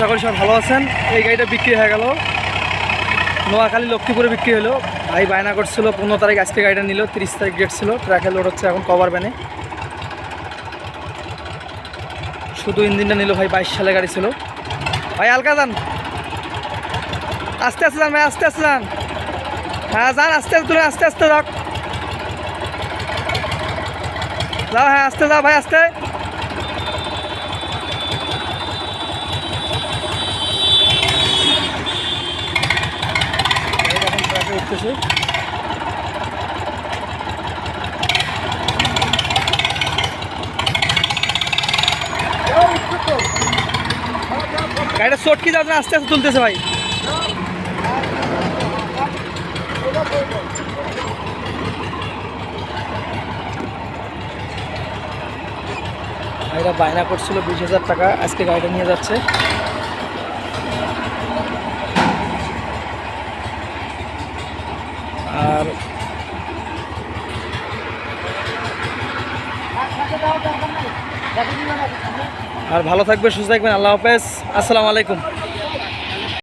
আশা করি সব ভালো আছেন। এই গাড়িটা বিক্রি হয়ে গেল। নোয়াখালী লক্ষ্মীপুরে বিক্রি হলো। ভাই বায়না করছিল, পনেরো তারিখ আজকে গাড়িটা নিল, তিরিশ তারিখ ডেট ছিল। ট্র্যাকে লোড হচ্ছে এখন কভার ব্যানে শুধু ইঞ্জিনটা নিল ভাই, বাইশ সালে গাড়ি ছিল। ভাই হালকা যান। আস্তে আস্তে যান ভাই, আস্তে আস্তে যান। হ্যাঁ যান, আস্তে আস্তে তুলে, আস্তে আস্তে যাক। যাও হ্যাঁ আস্তে যাও ভাই, আস্তে এই ট্রাকে গাড়িটা চট কি যাচ্ছে আস্তে আস্তে তুলতেছে ভাই। বায়না করছিল বিশ হাজার টাকা, আজকে গাড়িটা নিয়ে যাচ্ছে। আর আর ভালো থাকবে সুস্থ থাকবেন আল্লাহ হাফেজ। আসসালামু আলাইকুম।